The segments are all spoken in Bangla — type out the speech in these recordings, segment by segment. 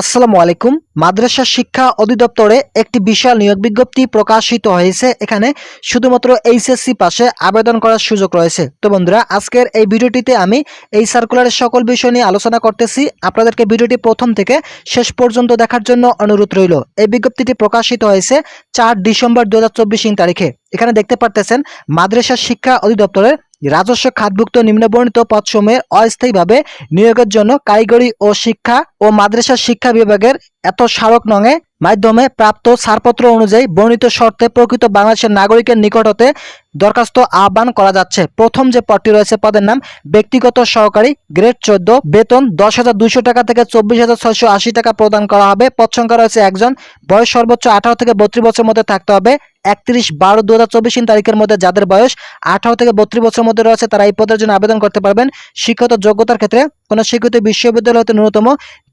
আসসালামু আলাইকুম। মাদ্রাসা শিক্ষা অধিদপ্তরে একটি বিশাল নিয়োগ বিজ্ঞপ্তি প্রকাশিত হয়েছে। এখানে শুধুমাত্র এইচএসসি পাশে আবেদন করার সুযোগ রয়েছে। তো বন্ধুরা, আজকের এই ভিডিওটিতে আমি এই সার্কুলারের সকল বিষয় নিয়ে আলোচনা করতেছি। আপনাদেরকে ভিডিওটি প্রথম থেকে শেষ পর্যন্ত দেখার জন্য অনুরোধ রইল। এই বিজ্ঞপ্তিটি প্রকাশিত হয়েছে চার ডিসেম্বর দু হাজার চব্বিশ তারিখে। এখানে দেখতে পারতেছেন, মাদ্রাসা শিক্ষা অধিদপ্তরের রাজস্ব খাতভুক্ত নিম্নবর্ণিত পদসমূহের অস্থায়ীভাবে নিয়োগের জন্য কারিগরি ও শিক্ষা ও মাদ্রাসা শিক্ষা বিভাগের এত স্মারক নঙে মাধ্যমে প্রাপ্ত ছাড়পত্র অনুযায়ী বর্ণিত শর্তে প্রকৃত বাংলাদেশের নাগরিকের নিকট হতে দরখাস্ত আহ্বান করা যাচ্ছে। প্রথম যে পদটি রয়েছে পদের নাম, ব্যক্তিগত সহকারী গ্রেড চোদ্দ, বেতন দশ হাজার টাকা থেকে চব্বিশ হাজার ছয়শো আশি টাকা প্রদান করা হবে। পদ সংখ্যা রয়েছে একজন, বয়স সর্বোচ্চ আঠারো থেকে বত্রিশ বছরের মধ্যে থাকতে হবে। একত্রিশ বারো দু হাজার চব্বিশ তারিখের মধ্যে যাদের বয়স আঠারো থেকে বত্রিশ বছরের মধ্যে রয়েছে, তারা এই পদের জন্য আবেদন করতে পারবেন। শিক্ষত যোগ্যতার ক্ষেত্রে কোনো স্বীকৃত বিশ্ববিদ্যালয় হতে ন্যূনতম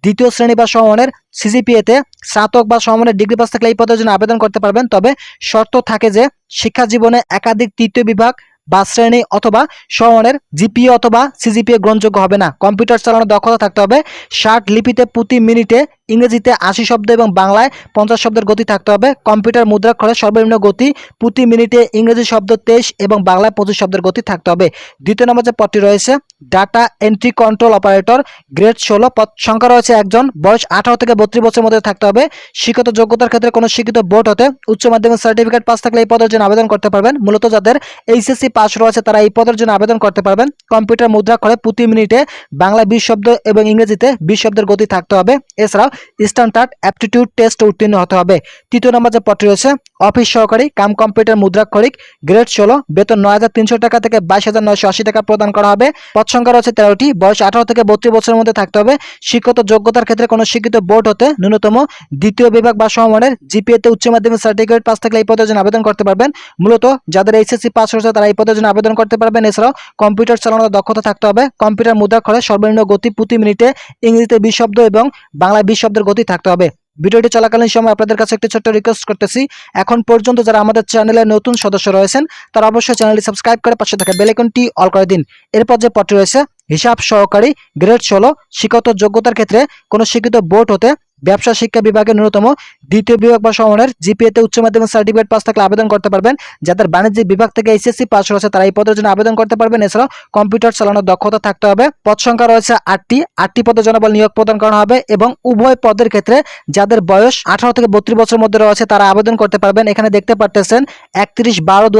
দ্বিতীয় শ্রেণি বা সমমানের সিজিপিএতে স্নাতক বা সমমানের ডিগ্রি পাস থাকলে এই পদের জন্য আবেদন করতে পারবেন। তবে শর্ত থাকে যে শিক্ষা জীবনে একাধিক তৃতীয় বিভাগ বা শ্রেণি অথবা সমমানের জিপিএ অথবা সিজিপিএ গ্রহণযোগ্য হবে না। কম্পিউটার চালানোর দক্ষতা থাকতে হবে। ষাট লিপিতে প্রতি মিনিটে ইংরেজিতে আশি শব্দ এবং বাংলায় পঞ্চাশ শব্দের গতি থাকতে হবে। কম্পিউটার মুদ্রাক্ষরে সর্বনিম্ন গতি, প্রতি মিনিটে ইংরেজি শব্দ তেইশ এবং বাংলায় পঁচিশ শব্দের গতি থাকতে হবে। দ্বিতীয় নম্বর যে পদটি রয়েছে, data entry control operator, grade ষোলো, পদ সংখ্যা রয়েছে একজন, বয়স আঠারো থেকে বত্রিশ বছরের মধ্যে থাকতে হবে। শিক্ষিত যোগ্যতার ক্ষেত্রে কোনো শিক্ষিত বোর্ড হতে উচ্চ মাধ্যমিক সার্টিফিকেট পাস থাকলে এই পদের জন্য আবেদন করতে পারবেন। মূলত যাদের এইচএসসি পাস রয়েছে তারা এই পদের জন্য আবেদন করতে পারবেন। কম্পিউটার মুদ্রাক্ষরে প্রতি মিনিটে বাংলা বিশ শব্দ এবং ইংরেজিতে বিশ শব্দের গতি থাকতে হবে। এছাড়াও স্ট্যান্ডার্ড অ্যাপটিটিউড টেস্ট উত্তীর্ণ হতে হবে। তৃতীয় নম্বর যে পদটি রয়েছে অফিস সহকারী কাম কম্পিউটার মুদ্রাক্ষরিক গ্রেড ষোলো, বেতন নয় হাজার তিনশো টাকা থেকে বাইশ হাজার নয়শো আশি টাকা প্রদান করা হবে। পদ সংখ্যা রয়েছে তেরোটি, বয়স আঠারো থেকে বত্রিশ বছরের মধ্যে থাকতে হবে। শিক্ষত যোগ্যতার ক্ষেত্রে কোনো শিক্ষিত বোর্ড হতে ন্যূনতম দ্বিতীয় বিভাগ বা সমমানের জিপিএতে উচ্চ মাধ্যমিক সার্টিফিকেট পাস থাকলে এই পদের জন্য আবেদন করতে পারবেন। মূলত যাদের এইচএসসি পাস হয়েছে, তারা এই পদের জন্য আবেদন করতে পারবেন। এছাড়াও কম্পিউটার চালানোর দক্ষতা থাকতে হবে। কম্পিউটার মুদ্রাক্ষরে সর্বনিম্ন গতি প্রতি মিনিটে ইংরেজিতে বিশ শব্দ এবং বাংলায় বিশ শব্দের গতি থাকতে হবে। ভিডিওটি চলাকালীন সময় আপনাদের কাছে একটি ছোট্ট রিকোয়েস্ট করতেছি। এখন পর্যন্ত যারা আমাদের চ্যানেলে নতুন সদস্য রয়েছেন, তারা অবশ্যই চ্যানেলটি সাবস্ক্রাইব করে পাশে থাকা বেলাইকনটি অল করে দিন। এরপর যে পদটি রয়েছে, হিসাব সহকারী গ্রেড ষোলো শিক্ষত যোগ্যতার ক্ষেত্রে কোনো শিক্ষিত বোর্ড হতে ব্যবসা শিক্ষা বিভাগের ন্যূনতম দ্বিতীয় বিভাগ বা সমনের জিপিএতে উচ্চ মাধ্যমিক সার্টিফিকেট পাস থাকলে আবেদন করতে পারবেন। যাদের বাণিজ্যিক বিভাগ থেকে এইচএসসি পাস রয়েছে তারা এই পদের জন্য আবেদন করতে পারবেন। এছাড়াও কম্পিউটার চালানোর দক্ষতা থাকতে হবে। পদ সংখ্যা রয়েছে আটটি। আটটি পদে জনবল নিয়োগ প্রদান করা হবে এবং উভয় পদের ক্ষেত্রে যাদের বয়স আঠারো থেকে বত্রিশ বছরের মধ্যে রয়েছে, তারা আবেদন করতে পারবেন। এখানে দেখতে পারতেছেন একত্রিশ বারো দু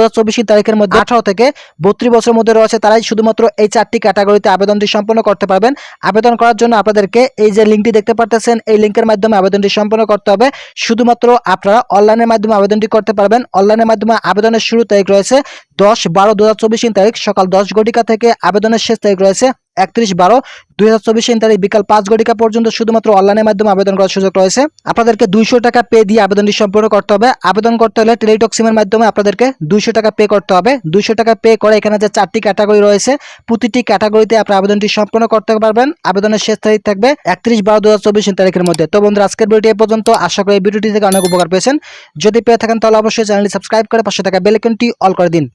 তারিখের মধ্যে আঠারো থেকে বত্রিশ বছরের মধ্যে রয়েছে, তারাই শুধুমাত্র এই চারটি ক্যাটাগরিতে আবেদনটি সম্পন্ন করতে পারবেন। আবেদন করার জন্য আপনাদেরকে এই যে লিঙ্কটি দেখতে পারতেছেন, এই লিঙ্কের মাধ্যমে আবেদনটি সম্পন্ন করতে হবে। শুধুমাত্র আপনারা অনলাইনের মাধ্যমে আবেদনটি করতে পারবেন। অনলাইনের মাধ্যমে আবেদনের শুরু তারিখ রয়েছে দশ বারো দু তারিখ। সকাল দশ ঘটিকা থেকে আবেদনের শেষ তারিখ রয়েছে। একত্রিশ বারো, দুই হাজার চব্বিশ তারিখ বিকাল পাঁচ ঘটিকা পর্যন্ত শুধুমাত্র অনলাইনের মাধ্যমে আবেদন করার সুযোগ রয়েছে। আপনাদেরকে দুইশো টাকা পে দিয়ে আবেদনটি সম্পূর্ণ করতে হবে। আবেদন করতে হলে টেলিটক সিমের মাধ্যমে আপনাদেরকে দুইশো টাকা পে করতে হবে। দুইশো টাকা পে করে এখানে যে চারটি ক্যাটাগরি রয়েছে, প্রতিটি ক্যাটাগরিতে আপনি আবেদনটি সম্পূর্ণ করতে পারবেন। আবেদনের শেষ তারিখ থাকবে একত্রিশ বারো দু তারিখের মধ্যে। তো বন্ধুরা, আজকের ভিডিও এ পর্যন্ত। আশা করি ভিডিওটি থেকে অনেক উপকার পেয়েছেন। যদি পেয়ে থাকেন, তাহলে অবশ্যই চ্যানেলটি সাবস্ক্রাইব করে পাশে থাকা বেলাইকনটি অল করে দিন।